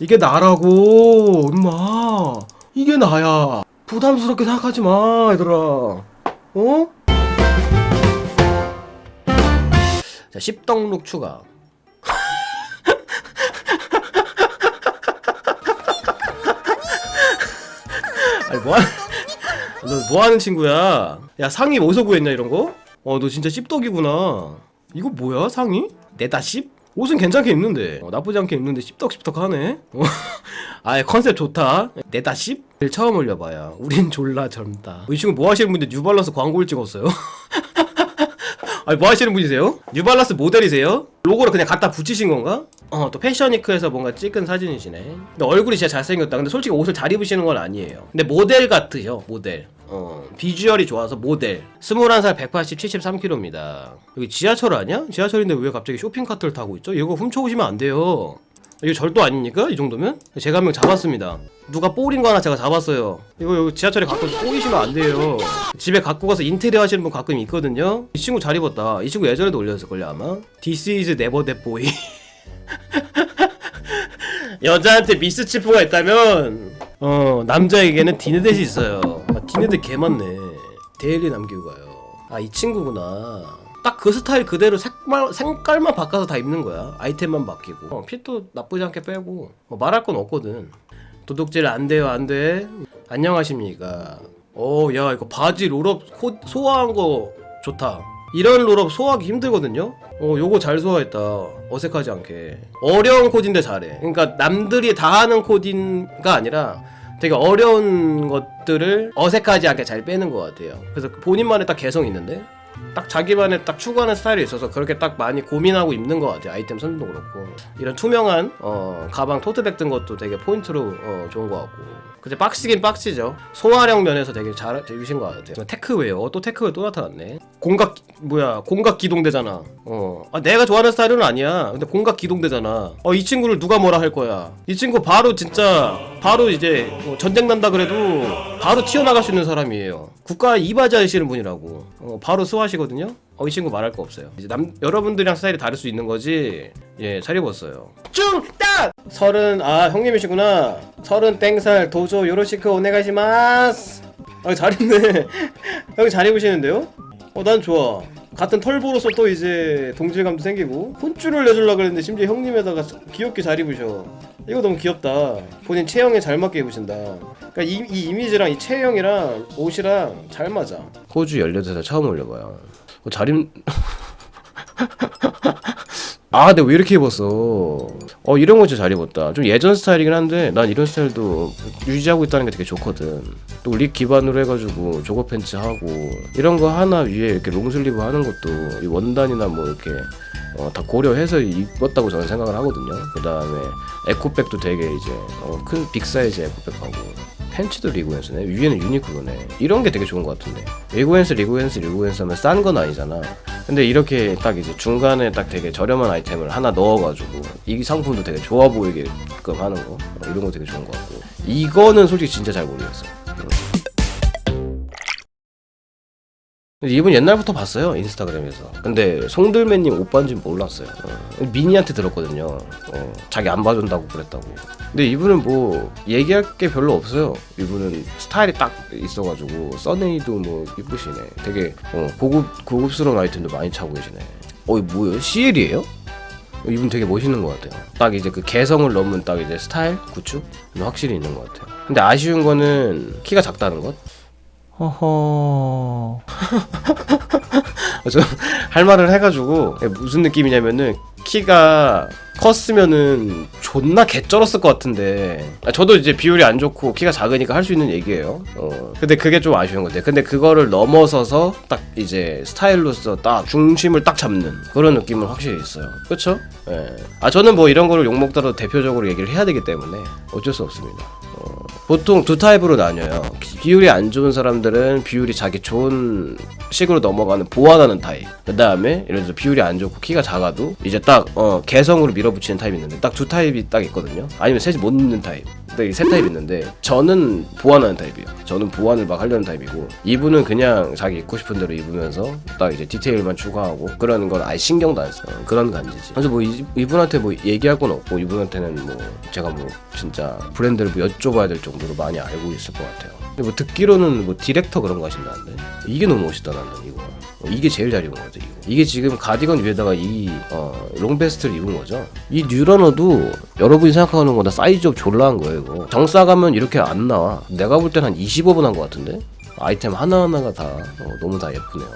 이게 나라고 임마 이게 나야 부담스럽게 생각하지 마 얘들아 어? 자 씹덕룩 추가 아니 뭐하 너 뭐 하는 친구야 야 상의 어디서 구했냐 이런 거? 어너 진짜 씹덕이구나 이거 뭐야 상의? 내다 씹? 옷은 괜찮게 입는데 어, 나쁘지 않게 입는데 씹덕씹덕 하네 어. 아예 컨셉 좋다 내다 씹? 처음 올려봐요 우린 졸라 젊다 이 친구 뭐 하시는 분인데 뉴발란스 광고를 찍었어요 아니 뭐 하시는 분이세요? 뉴발란스 모델이세요? 로고를 그냥 갖다 붙이신 건가? 어 또 패션위크에서 뭔가 찍은 사진이시네 근데 얼굴이 진짜 잘생겼다 근데 솔직히 옷을 잘 입으시는 건 아니에요 근데 모델 같으셔 모델 어 비주얼이 좋아서 모델 21살 180 73kg입니다 여기 지하철 아니야? 지하철인데 왜 갑자기 쇼핑카트를 타고 있죠? 이거 훔쳐오시면 안 돼요 이거 절도 아닙니까? 이 정도면? 제가 한 명 잡았습니다. 누가 뽀린 거 하나 제가 잡았어요. 이거 여기 지하철에 갖고 뽀이시면 안 돼요. 집에 갖고 가서 인테리어 하시는 분 가끔 있거든요. 이 친구 잘 입었다. 이 친구 예전에도 올렸을걸요 아마. This is never that boy. 여자한테 미스 치프가 있다면 어 남자에게는 디네댓이 있어요. 아, 디네댓 개 많네. 데일리 남기고 가요. 아 이 친구구나. 딱 그 스타일 그대로 색깔, 색깔만 바꿔서 다 입는 거야. 아이템만 바뀌고. 어, 핏도 나쁘지 않게 빼고. 뭐 말할 건 없거든. 도둑질 안 돼요, 안 돼. 안녕하십니까. 오, 야, 이거 바지 롤업 코, 소화한 거 좋다. 이런 롤업 소화하기 힘들거든요? 어, 요거 잘 소화했다. 어색하지 않게. 어려운 코디인데 잘해. 그러니까 남들이 다 하는 코디가 아니라 되게 어려운 것들을 어색하지 않게 잘 빼는 것 같아요. 그래서 본인만의 딱 개성이 있는데 딱 자기만의 딱 추구하는 스타일이 있어서 그렇게 딱 많이 고민하고 입는 것 같아요. 아이템 선도 그렇고 이런 투명한 어, 가방 토트백 든 것도 되게 포인트로 어, 좋은 것 같고. 근데 박스긴 박스죠. 소화력 면에서 되게 잘 되신 것 같아요. 테크웨어 또 테크웨어 또 나타났네. 공각 뭐야 공각 기동대잖아. 어 아, 내가 좋아하는 스타일은 아니야. 근데 공각 기동대잖아. 어 이 친구를 누가 뭐라 할 거야. 이 친구 바로 진짜 바로 이제 뭐 전쟁 난다 그래도 바로 튀어나갈 수 있는 사람이에요. 국가 이바지 하시는 분이라고. 어, 바로 수하시거든 요. 어, 이 친구 말할 거 없어요. 이제 남 여러분들이랑 스타일이 다를 수 있는 거지. 예, 잘 입었어요. 쭝딱 서른 아 형님이시구나. 서른 땡살 도조 요로시크 오네가시마스. 아, 잘 입네. 형이 잘 입으시는데요? 어, 난 좋아. 같은 털보로서 또 이제 동질감도 생기고 혼쭐을 내주려고 그랬는데 심지어 형님에다가 귀엽게 잘 입으셔 이거 너무 귀엽다 본인 체형에 잘 맞게 입으신다 그러니까 이, 이 이미지랑 이 체형이랑 옷이랑 잘 맞아 호주 18살 처음 올려봐요 어, 잘 입... 아, 근데 왜 이렇게 입었어? 어, 이런 거 진짜 잘 입었다. 좀 예전 스타일이긴 한데, 난 이런 스타일도 유지하고 있다는 게 되게 좋거든. 또 립 기반으로 해가지고 조거 팬츠 하고, 이런 거 하나 위에 이렇게 롱슬리브 하는 것도 이 원단이나 뭐 이렇게 어, 다 고려해서 입었다고 저는 생각을 하거든요. 그 다음에 에코백도 되게 이제 어, 큰 빅사이즈 에코백하고 팬츠도 리고엔스네. 위에는 유니클로네. 이런 게 되게 좋은 것 같은데. 리고엔스 리고엔스 리고엔스 하면 싼 건 아니잖아. 근데 이렇게 딱 이제 중간에 딱 되게 저렴한 아이템을 하나 넣어가지고 이 상품도 되게 좋아 보이게끔 하는 거 어, 이런 거 되게 좋은 것 같고. 이거는 솔직히 진짜 잘 모르겠어 음. 이분 옛날부터 봤어요 인스타그램에서. 근데 송들매님 오빠인지 몰랐어요. 어, 미니한테 들었거든요. 어, 자기 안 봐준다고 그랬다고. 근데 이분은 뭐 얘기할 게 별로 없어요. 이분은 스타일이 딱 있어가지고 써네이도 뭐 이쁘시네. 되게 어, 고급 고급스러운 아이템도 많이 차고 계시네. 어 이거 뭐예요? CL이에요? 이분 되게 멋있는 것 같아요. 딱 이제 그 개성을 넣는 딱 이제 스타일 구축? 확실히 있는 것 같아요. 근데 아쉬운 거는 키가 작다는 것. 허허. 저할 말을 해가지고 무슨 느낌이냐면은 키가 컸으면은 존나 개쩔었을 것 같은데 아, 저도 이제 비율이 안 좋고 키가 작으니까 할 수 있는 얘기예요. 어. 근데 그게 좀 아쉬운 건데 근데 그거를 넘어서서 딱 이제 스타일로서 딱 중심을 딱 잡는 그런 느낌은 확실히 있어요. 그렇죠? 예. 아 저는 뭐 이런 거를 욕먹더라도 대표적으로 얘기를 해야 되기 때문에 어쩔 수 없습니다. 어. 보통 두 타입으로 나뉘어요. 비- 비율이 안 좋은 사람들은 비율이 자기 좋은 식으로 넘어가는 보완하는 타입. 그 다음에 예를 들어서 비율이 안 좋고 키가 작아도 이제 딱 어, 개성으로 밀어붙이는 타입이 있는데 딱 두 타입이 딱 있거든요. 아니면 셋이 못 있는 타입. 네, 이세 타입 있는데 저는 보완하는 타입이에요. 저는 보완을 막 하려는 타입이고 이분은 그냥 자기 입고 싶은 대로 입으면서 딱 이제 디테일만 추가하고 그러는 건 아예 신경도 안 써. 그런 간지지. 그래서 뭐 이, 이분한테 뭐 얘기할 건 없고 이분한테는 뭐 제가 뭐 진짜 브랜드를 뭐 여쭤봐야 될 정도 로 많이 알고 있을 것 같아요. 근데 뭐 듣기로는 뭐 디렉터 그런 거 하신다는데 이게 너무 멋있다 나는 이거. 어, 이게 제일 잘 입은 거죠 이거. 이게 지금 가디건 위에다가 이 어, 롱베스트를 입은 거죠. 이 뉴러너도 여러분이 생각하는 거보다 사이즈업 졸라한 거예요 이거. 정싸 가면 이렇게 안 나와. 내가 볼 땐 한 25분 한 것 같은데. 아이템 하나하나가 다 어, 너무 다 예쁘네요.